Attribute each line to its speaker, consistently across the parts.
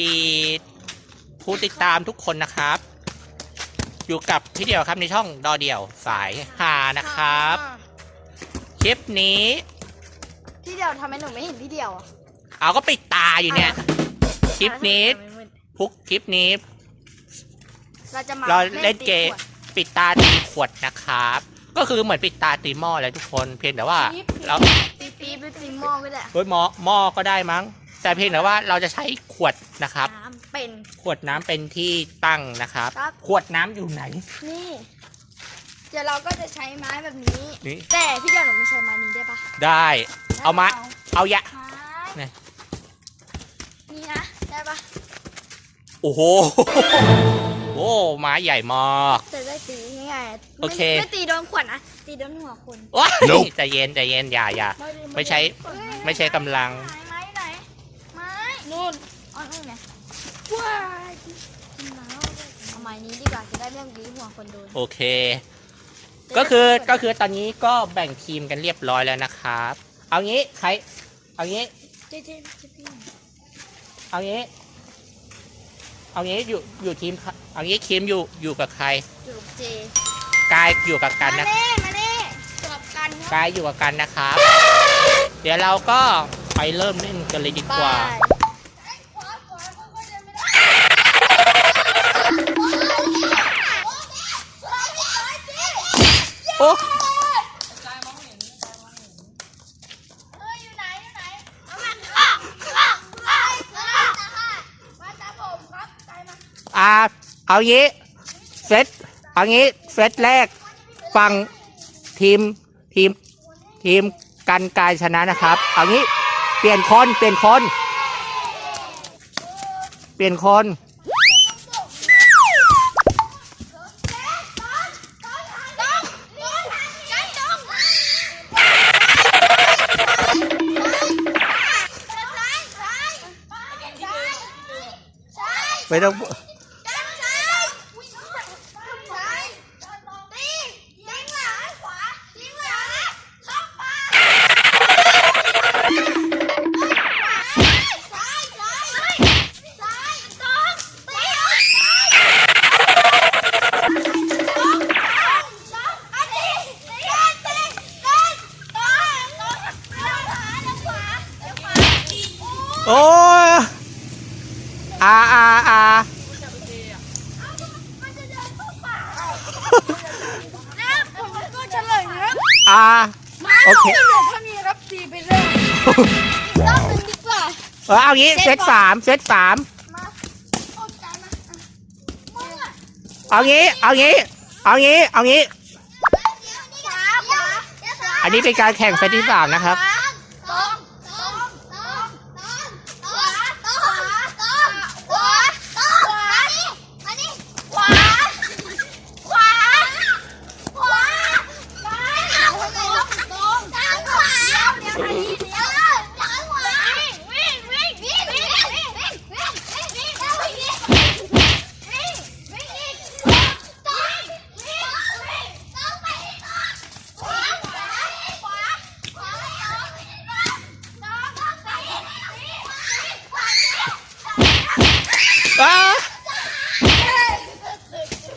Speaker 1: ดีผู้ติดตามทุกคนนะครับ อยู่กับพี่เดียวครับในช่องดอเดียวสายหานะครับ คลิปนี้
Speaker 2: พี่เดียวทำไมหนูไม่เห็นพี่เดียวอะ
Speaker 1: เอาก็ปิดตาอยู่เนี่ย คลิปนี้พุกคลิปนี้
Speaker 2: เราจะมา
Speaker 1: เราเล่นเกม
Speaker 2: ตีขวด
Speaker 1: ปิดตาตีขวดนะครับ ก็คือเหมือนปิดตาตีหม้อเลยทุกคนเพียงแต่ว่าเรา
Speaker 2: ตีปี๊บหรือตีหม้อก็ได้
Speaker 1: เฮ้ยหม้อหม้อก็ได้มั้ง แต่เพียงแต่ว่าเราจะใช้ขวดนะครับ
Speaker 2: น้ำเป็น
Speaker 1: ขวดน้ำเป็นที่ตั้งนะครับ
Speaker 2: ครับ
Speaker 1: ขวดน้ำอยู่ไหน
Speaker 2: นี่เดี๋ยวเราก็จะใช้ไม้แบบนี้
Speaker 1: นี่
Speaker 2: แต่พี่เดียวหนูไม่ใช้ไม้นี้ได้ปะ
Speaker 1: ได้ เอามา เอายะ
Speaker 2: ไม้
Speaker 1: เนี่ย
Speaker 2: นี่นะได้ปะ
Speaker 1: โอ้โหโอ้ไม้ใหญ่มาก
Speaker 2: จะได้ตีง่ายๆ
Speaker 1: โอเค
Speaker 2: ไม่ไม่ตีโดนขวดนะตีโดนหัวคน
Speaker 1: ว้าย
Speaker 3: Nope
Speaker 1: ใจเย็นใจเย็นอย่าอย่า ไม่ใช้
Speaker 2: เฮ้ย
Speaker 1: ไม่ใช้กำลัง
Speaker 2: ไม้ไหนไม้นู่น อ๋อนู่นไงว้ายเอาไม้นี้ดีกว่าจะได้ไม่ต้องตีหัวคนโดน
Speaker 1: โอเค ก็คือก็คือตอนนี้ก็แบ่งทีมกันเรียบร้อยแล้วนะครับ เอางี้ใครเอางี้
Speaker 2: เจ๊เจ๊เจ๊พี่
Speaker 1: เอางี้ เอางี้อยู่อยู่ทีมใครเอางี้คิมอยู่อยู่กับใคร
Speaker 2: อยู่กับเจ
Speaker 1: กายอยู่กับกัน
Speaker 2: มา
Speaker 1: นะ
Speaker 2: เน่มาเน่จบกันครับ
Speaker 1: กายอยู่กับกันนะครับ เดี๋ยวเราก็ไปเริ่มเล่นกันเลยดีกว่า โอ้อ่าเอางี้เซตเอางี้เซตแรกฟังทีมทีมทีมกันกายชนะนะครับ เอางี้เปลี่ยนคนเปลี่ยนคน เปลี่ยนคน ไม่ต้องโอ้ยอาอาอา อา โอเค
Speaker 2: เดี๋ยวถ้ามีรับตีไปเรื่อยอีกรอบหนึงดีกว่า
Speaker 1: เออเอางี้เซตสามเซตสาม
Speaker 2: มาโอ้ใจมาอะมึงอะ
Speaker 1: เอางี้เอางี้เอางี้เอางี้
Speaker 2: ขวาขวา
Speaker 1: อันนี้เป็นการแข่งเซตที่สามนะครับ
Speaker 2: ต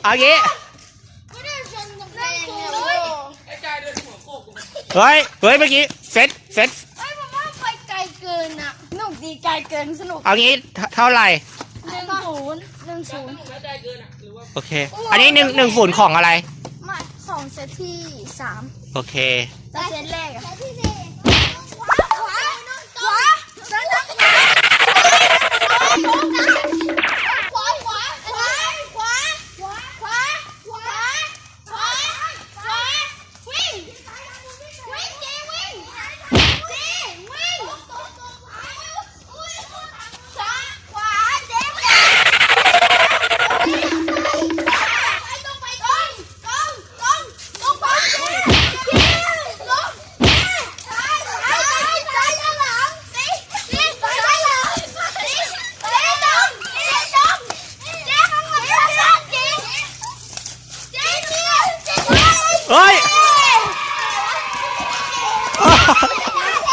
Speaker 2: เอางี้ไม่ได้ชนกำแพงเลย
Speaker 1: เฮ้ย เฮ้ยเมื่อกี้เซตเซต
Speaker 2: ไอ้ยผมว่าไปไกลเกินอะสนุกดีไกลเกินสนุก
Speaker 1: เอางี้เท่าเท่าไหร่
Speaker 2: หนึ่งศูนย์หนึ่งศูนย์
Speaker 1: โอเค อันนี้หนึ่งหนึ่งฝุ่นของอะไร
Speaker 2: ไม่ของเซตที่สาม
Speaker 1: โอเค
Speaker 2: แต่เซตแรกอะเซตที่สี่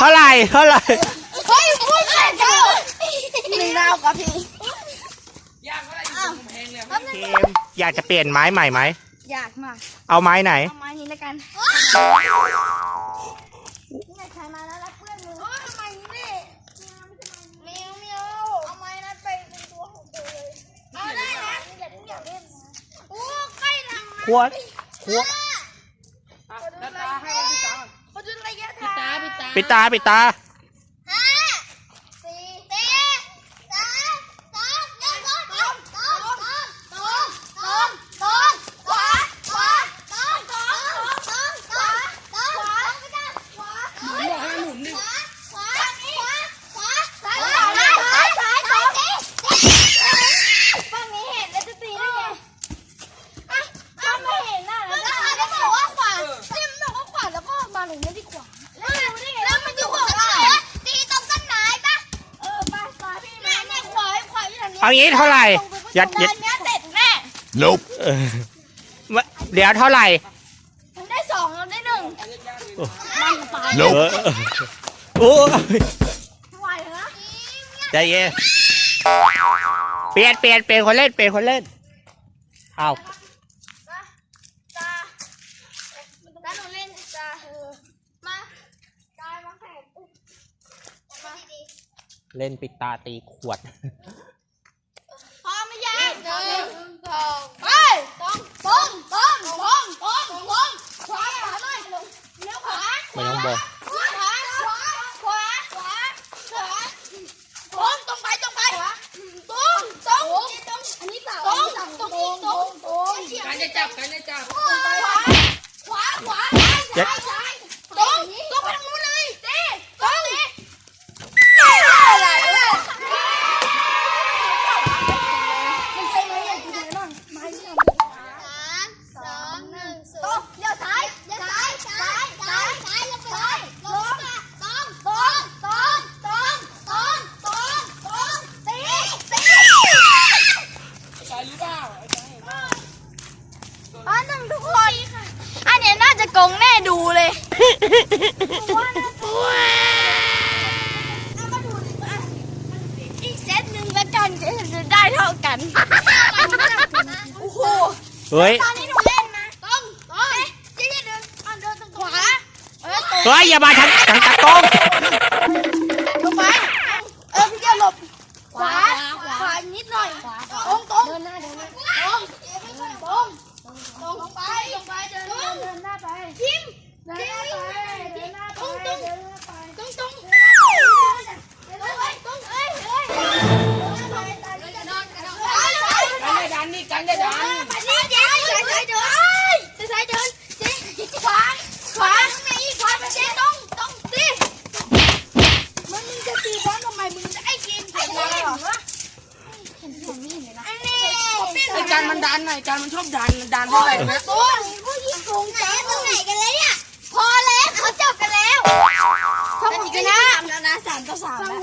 Speaker 2: ท่าไหร่เท่า
Speaker 1: ไหร่เฮ้
Speaker 2: ยพูดแค่เจ้าหนึ่งดาวกับพี่
Speaker 1: ทีมอยากจะเปลี่ยนไม้ใหม่ไหม
Speaker 2: อยากมาก
Speaker 1: เอาไม้ไหน
Speaker 2: เอาไม้นี้แล้วกันนี่ใช้มาแล้วรับเพื่อนมึงทำไมนี่เมียวเมียวเอาไม้นั้นไปเป็นตัวของตัวเลยเอาได้นะนี่แหละที่อยากเล่นนะโอ้ใกล้หลังนะ
Speaker 1: ขวดขวด
Speaker 2: ตาให้พี่ตาเขาจุดระยะทาง
Speaker 1: ปิดตาปิดตา
Speaker 2: ห้าสี่สี่สามสองหนึ่งสองสองสองสองสองสองสองขวาขวาสองสองสองสองขวาสองขวาไม่ได้ขวาหมุนบอกให้หมุนดิขวาขวาขวาขวาซ้ายซ้ายซ้ายซ้ายฝั่งนี้เห็นแล้วจะตีได้ไงอะถ้าไม่เห็นน่ะแล้วจะบอกว่าขวาที่มันบอกว่าขวาแล้วก็มาหนูไม่ได้ขวาแล้วรู้ได้ไงแล้วมันจะบอกว่าตีตรงต้นไม้ปะเออไปไปพี่เนี่ยเนี่ยขวาขวาอยู่ทางนี้
Speaker 1: เอางี้เท่าไหร่ยัด
Speaker 2: ยั
Speaker 1: ยั
Speaker 2: ด
Speaker 1: ด
Speaker 2: เนี้ยเสร็จแน่
Speaker 3: Nope.
Speaker 1: เออเดี๋ยวเท่าไหร่
Speaker 2: มันได้สองเราได้หนึ่ง
Speaker 1: เออโอ้ย
Speaker 2: ไหวเหรอ
Speaker 1: ใจเย็นเปลี่ยนเปลี่ยนเปลี่ยนคนเล่นเปลี่ยนคนเล่นเอา
Speaker 2: จ้าแล้วหนูเล่นจ้ามาจ้ามาแข่งมาดี
Speaker 1: เล่นปิดตาตีขวด
Speaker 2: ๆ ง
Speaker 1: กา
Speaker 2: ร
Speaker 4: จะจับการจะจับ
Speaker 2: ขวาขวาขวาซ้ายซ้ายตรงตรงไปทางนู้นเลยตีตรงนี้อะไรมันใช่ไหมอย่างที่ไหนบ้างไม้ที่ทำสามสองหนึ่งศูนย์เดี๋ยวซ้ายเดี๋ยวซ้ายซ้ายซ้ายซ้ายลงไปเลยลงตรงตรงตรงตรงตรงตรงตรงตีตี
Speaker 4: ใช่หรือเปล่า
Speaker 2: อันหนึ่งทุกคน อันเนี้ยน่าจะโกงแน่ดูเลยอีกเซตหนึ่งแล้วกันจะได้เท่ากันโอ้โห
Speaker 1: เฮ้ย
Speaker 2: ตอนนี้หนูเล่นนะตรงตรงเจ๊เดินอะเดินตรงขวาเออตรง
Speaker 1: เฮ้ยอย่ามาทางทางตะกล้อง
Speaker 2: ลง
Speaker 4: มันดันหน่อยการมันชอบดันดันเท่าไหร่นะ
Speaker 2: ตัวผู้หญิงโกงไหนตรงไหนกันเลยเนี่ย พอแล้วเขาจบกันแล้วช่องผมชนะแล้วนะสามต่อสามแล้ว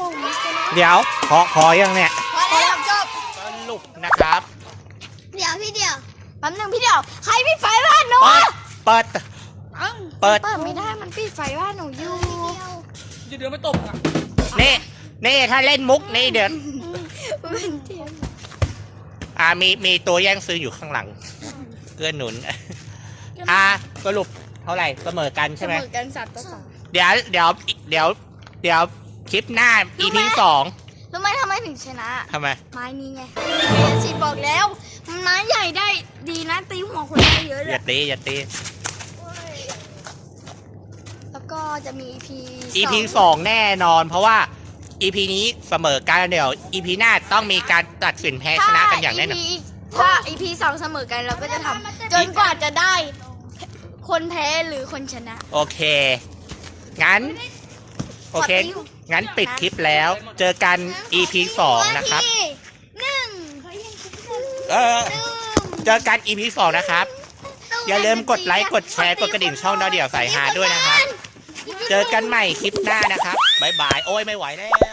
Speaker 1: เดี๋ยวขอขอยังเนี่ย
Speaker 2: พอแล้วจบ
Speaker 1: สรุปนะครับ
Speaker 2: เดี๋ยวพี่เดียวแป๊บนึงพี่เดียว ใครปิดไฟบ้านหนู
Speaker 1: เปิด เปิด
Speaker 2: เปิดไม่ได้มันปิดไฟบ้านหนูอยู่
Speaker 4: จะเดือมาตบอะ
Speaker 1: นี่นี่ถ้าเล่นมุกนี่เดี๋ยว
Speaker 2: เป็นเทียน
Speaker 1: อ่ามีมีตัวแย่งซื้ออยู่ข้างหลัง เกื้อหนุน อ่าสรุปเท่าไหร่เสมอกัน
Speaker 2: เส
Speaker 1: ใช่ไหม
Speaker 2: มอกันสามต่อสาม
Speaker 1: เดี๋ยวเดี๋ยวเดี๋ยวเดี๋ยวคลิปหน้า EP สอง
Speaker 2: รู้ไหมทำไมถึงชนะ
Speaker 1: ทำไม
Speaker 2: ไม้นี้ไงฉีดบอกแล้ว มันไม้ใหญ่ได้ดีนะตีหัวคนได้เยอะเล
Speaker 1: อย่ายตีอย่าตี
Speaker 2: แล้วก็จะมี EP
Speaker 1: EP สองแน่นอน เพราะว่า EP นี้เสมอกันเดี๋ยว EP หน้าต้องมีการตัดสินแพ้ชนะกันอย่างแน่นอน
Speaker 2: ถ้า EP สองเสมอกันเราก็จะทำจนกว่าจะได้คนแพ้หรือคนชนะ
Speaker 1: โอเค งั้น โอเค
Speaker 2: ขอติ้ว
Speaker 1: งั้นปิดคลิปแล้ว เจอกัน EP สองนะครับ
Speaker 2: หนึ่ง
Speaker 1: เออ เจอกัน EP สองนะครับ อย่าลืมกดไลค์ กดแชร์ กดกระดิ่งช่องดาวเดี่ยวสายหาด้วยนะครับ เจอกันใหม่คลิปหน้านะครับบ๊ายบาย โอ้ยไม่ไหวแล้ว